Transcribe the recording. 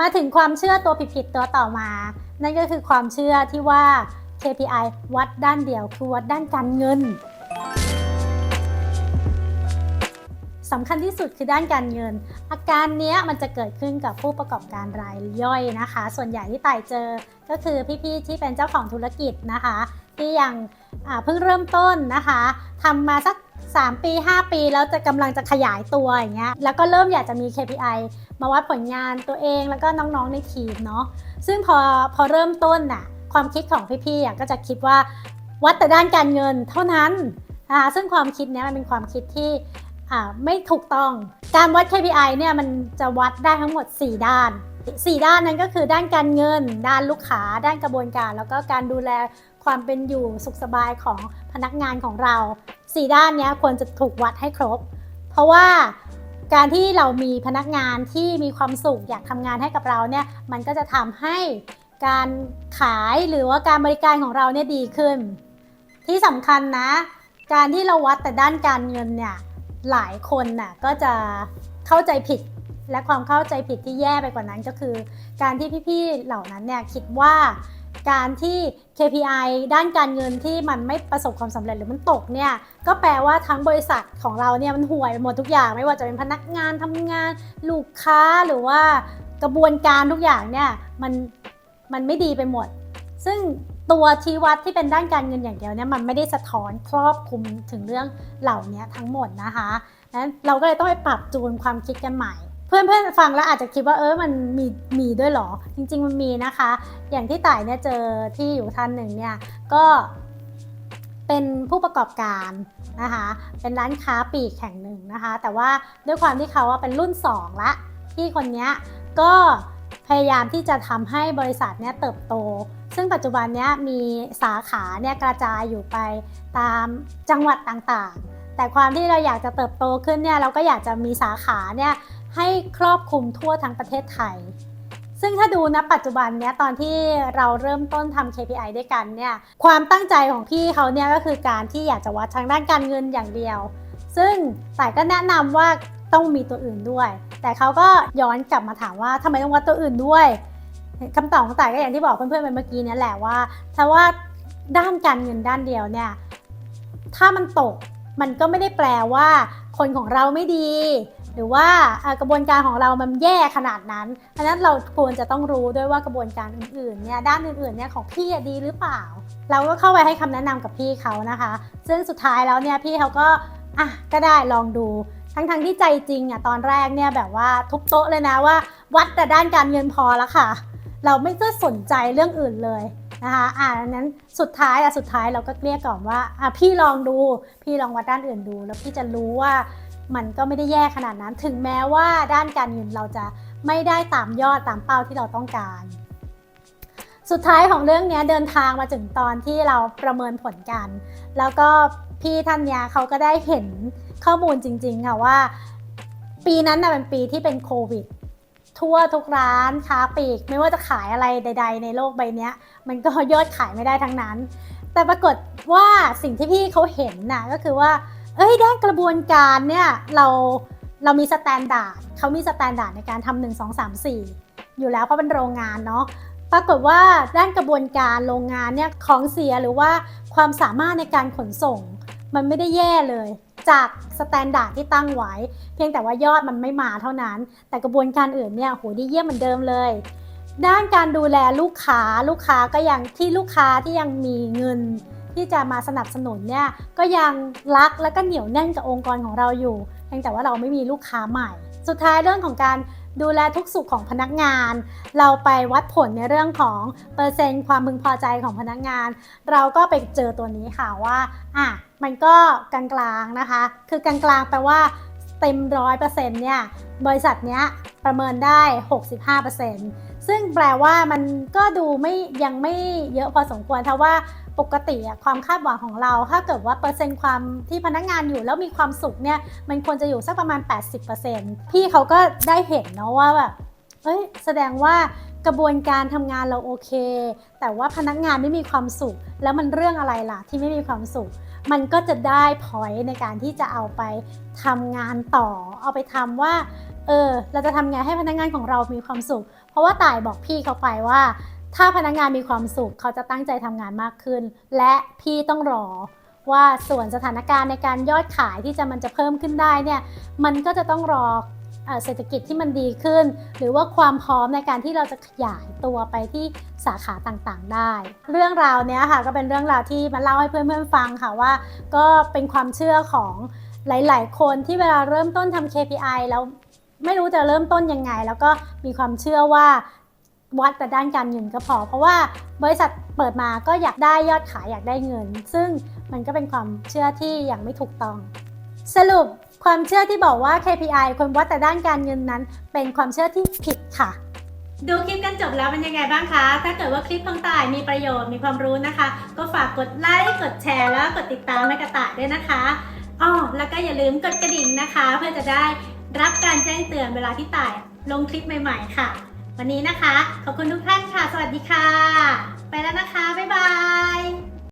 มาถึงความเชื่อตัวผิดๆตัวต่อมา นั่นก็คือความเชื่อที่ว่า KPI วัดด้านเดียวคือวัดด้านการเงินสำคัญที่สุดคือด้านการเงิน อาการนี้มันจะเกิดขึ้นกับผู้ประกอบการรายย่อยนะคะ ส่วนใหญ่ที่ต่ายเจอก็คือพี่ๆที่เป็นเจ้าของธุรกิจนะคะ ที่ยังเพิ่งเริ่มต้นนะคะทำมาสัก 3 ปี 5 ปีแล้วจะกำลังจะขยายตัวอย่างเงี้ยแล้วก็เริ่มอยากจะมี KPI มาวัดผลงานตัวเองแล้วก็น้องๆในทีมเนาะซึ่งพอพอเริ่มต้นน่ะความคิดของพี่ๆก็จะคิดว่าวัดแต่ด้านการเงินเท่านั้นนะคะซึ่งความคิดเนี้ยมันเป็นความคิดที่อ่าไม่ถูกต้อง การวัด KPI เนี่ยมันจะวัดได้ทั้งหมด 4 ด้าน 4 ด้านนั้นก็คือด้านการเงิน ด้านลูกค้า ด้านกระบวนการ แล้วก็การดูแลความเป็นอยู่สุขสบายของพนักงานของเรา 4 ด้านนี้ควรจะถูกวัดให้ครบ เพราะว่าการที่เรามีพนักงานที่มีความสุขอยากทำงานให้กับเราเนี่ยมันก็จะทำให้การขายหรือว่าการบริการของเราเนี่ยดีขึ้น ที่สำคัญนะ การที่เราวัดแต่ด้านการเงินเนี่ยหลายคนน่ะก็จะเข้าใจผิดและความเข้าใจผิดที่แย่ไปกว่านั้นก็คือ การที่พี่ๆเหล่านั้นเนี่ยคิดว่า การที่ KPI ด้านการเงินที่มันไม่ประสบความสำเร็จหรือมันตกเนี่ยก็แปลว่าทั้งบริษัทของเราเนี่ยมันห่วยไปหมดทุกอย่าง ไม่ว่าจะเป็นพนักงานทำงาน ลูกค้าหรือว่ากระบวนการทุกอย่างเนี่ยมันมันไม่ดีไปหมด ซึ่งตัวชี้วัดที่เป็นด้านการเงินอย่างเดียวเนี่ยมันไม่ได้สะท้อนครอบคลุมถึงเรื่องเหล่านี้ทั้งหมดนะคะนั้นเราก็เลยต้องไปปรับจูนความคิดกันใหม่ เพื่อนๆฟังแล้วอาจจะคิดว่าเออมันมีมีด้วยเหรอ จริง ๆ มันมีนะคะ อย่างที่ต่ายเนี่ยเจอที่อยู่ท่านหนึ่งเนี่ยก็เป็นผู้ประกอบการนะคะ เป็นร้านค้าปลีกแห่งหนึ่งนะคะ แต่ว่าด้วยความที่เขาว่าเป็นรุ่น 2 ละที่คนนี้ก็พยายามที่จะทำให้บริษัทเนี่ยเติบโต ซึ่งปัจจุบันเนี้ยมีสาขาเนี่ยกระจายอยู่ไปตามจังหวัดต่างๆ แต่ความที่เราอยากจะเติบโตขึ้นเนี่ยเราก็อยากจะมีสาขาเนี่ย ให้ครอบคลุมทั่วทั้งประเทศไทย ซึ่งถ้าดูนะปัจจุบันเนี้ยตอนที่เราเริ่มต้นทำ KPI ด้วยกันเนี่ยความตั้งใจของพี่เขาเนี่ยก็คือการที่อยากจะวัดทางด้านการเงินอย่างเดียว ซึ่งแต่ายก็แนะนำว่าต้องมีตัวอื่นด้วย แต่เขาก็ย้อนกลับมาถามว่าทำไมต้องวัดตัวอื่นด้วยคำตอบของต่ายก็อย่างที่บอกเพื่อนๆไปเมื่อกี้เนี่ยแหละว่าถ้าว่าด้านการเงินด้านเดียวเนี่ยถ้ามันตกมันก็ไม่ได้แปลว่า คนของเราไม่ดี หรือว่ากระบวนการของเรามันแย่ขนาดนั้นเพราะนั้นเราควรจะต้องรู้ด้วยว่ากระบวนการอื่นๆเนี่ยด้านอื่นๆเนี่ยของพี่ดีหรือเปล่า เราก็เข้าไปให้คำแนะนำกับพี่เขานะคะ ซึ่งสุดท้ายแล้วเนี่ยพี่เขาก็อะก็ได้ลองดูทั้งๆที่ใจจริงอะตอนแรกเนี่ยแบบว่าทุบโต๊ะเลยนะว่า วัดแต่ด้านการเงินพอแล้วค่ะ เราไม่ได้สนใจเรื่องอื่นเลยนะคะอ่านั้นสุดท้ายอะสุดท้ายเราก็เกลี้ยกล่อมว่าอะพี่ลองดู พี่ลองวัดด้านอื่นดู แล้วพี่จะรู้ว่า มันก็ไม่ได้แย่ขนาดนั้น ถึงแม้ว่าด้านการเงินเราจะไม่ได้ตามยอดตามเป้าที่เราต้องการ สุดท้ายของเรื่องนี้เดินทางมาถึงตอนที่เราประเมินผลกัน แล้วก็พี่ท่านเนี้ยเขาก็ได้เห็นข้อมูลจริงๆค่ะว่า ปีนั้นน่ะเป็นปีที่เป็นโควิดทั่วทุกร้านค้าปลีก ไม่ว่าจะขายอะไรใด ๆ ในโลกใบนี้มันก็ยอดขายไม่ได้ทั้งนั้น แต่ปรากฏว่าสิ่งที่พี่เขาเห็นน่ะก็คือว่า เอ้ยด้านกระบวนการเนี่ยเราเรามีสแตนดาร์ดเขามีสแตนดาร์ดในการทำหนึ่งสองสามสี่อยู่แล้วเพราะเป็นโรงงานเนาะปรากฏว่าด้านกระบวนการโรงงานเนี่ยของเสียหรือว่าความสามารถในการขนส่ง มันไม่ได้แย่เลย จากสแตนดาร์ดที่ตั้งไว้ เพียงแต่ว่ายอดมันไม่มาเท่านั้น แต่กระบวนการอื่นเนี่ยโหดีเยี่ยมเหมือนเดิมเลย ด้านการดูแลลูกค้าลูกค้าก็ยังที่ลูกค้าที่ยังมีเงิน ที่จะมาสนับสนุนเนี่ยก็ยังรักและก็เหนียวแน่นกับองค์กรของเราอยู่เพียงแต่ว่าเราไม่มีลูกค้าใหม่ สุดท้ายเรื่องของการดูแลทุกสุขของพนักงาน เราไปวัดผลในเรื่องของเปอร์เซ็นต์ความพึงพอใจของพนักงาน เราก็ไปเจอตัวนี้ค่ะว่าอะมันก็กลางๆนะคะ คือกลางๆแปลว่าเต็มร้อยเปอร์เซ็นต์เนี่ยบริษัทเนี้ยประเมินได้ 65% ซึ่งแปลว่ามันก็ดูไม่ยังไม่เยอะพอสมควรถ้าว่าปกติอะความคาดหวังของเรา ถ้าเกิดว่าเปอร์เซ็นต์ความที่พนักงานอยู่แล้วมีความสุขเนี่ยมันควรจะอยู่สักประมาณ 80%พี่เขาก็ได้เห็นเนาะว่าแบบเอ้ยแสดงว่ากระบวนการทำงานเราโอเค แต่ว่าพนักงานไม่มีความสุข แล้วมันเรื่องอะไรล่ะที่ไม่มีความสุข มันก็จะได้พอยในการที่จะเอาไปทำงานต่อ เอาไปทำว่า เออ เราจะทำไงให้พนักงานของเรามีความสุข เพราะว่าต่ายบอกพี่เขาไปว่า ถ้าพนักงานมีความสุขเขาจะตั้งใจทำงานมากขึ้น และพี่ต้องรอว่าส่วนสถานการณ์ในการยอดขายที่จะมันจะเพิ่มขึ้นได้เนี่ย มันก็จะต้องรอเอ่อเศรษฐกิจที่มันดีขึ้น หรือว่าความพร้อมในการที่เราจะขยายตัวไปที่สาขาต่างๆได้ เรื่องราวเนี้ยค่ะก็เป็นเรื่องราวที่มาเล่าให้เพื่อนๆฟังค่ะว่า ก็เป็นความเชื่อของหลาย ๆ คนที่เวลาเริ่มต้นทำ KPI แล้ว ไม่รู้จะเริ่มต้นยังไง แล้วก็มีความเชื่อว่าวัดแต่ด้านการเงินก็พอ เพราะว่าบริษัทเปิดมาก็อยากได้ยอดขายอยากได้เงิน ซึ่งมันก็เป็นความเชื่อที่ยังไม่ถูกต้อง สรุปความเชื่อที่บอกว่า KPI คนวัดแต่ด้านการเงินนั้น เป็นความเชื่อที่ผิดค่ะ ดูคลิปกันจบแล้วเป็นยังไงบ้างคะ ถ้าเกิดว่าคลิปของต่ายมีประโยชน์มีความรู้นะคะ ก็ฝากกดไลค์กดแชร์แล้วกดติดตามให้กระต่ายด้วยนะคะอ๋อแล้วก็อย่าลืมกดกระดิ่งนะคะ เพื่อจะได้ รับการแจ้งเตือนเวลาที่ต่ายลงคลิปใหม่ ๆ ค่ะ วันนี้นะคะ ขอบคุณทุกท่านค่ะ สวัสดีค่ะ ไปแล้วนะคะ บ๊ายบาย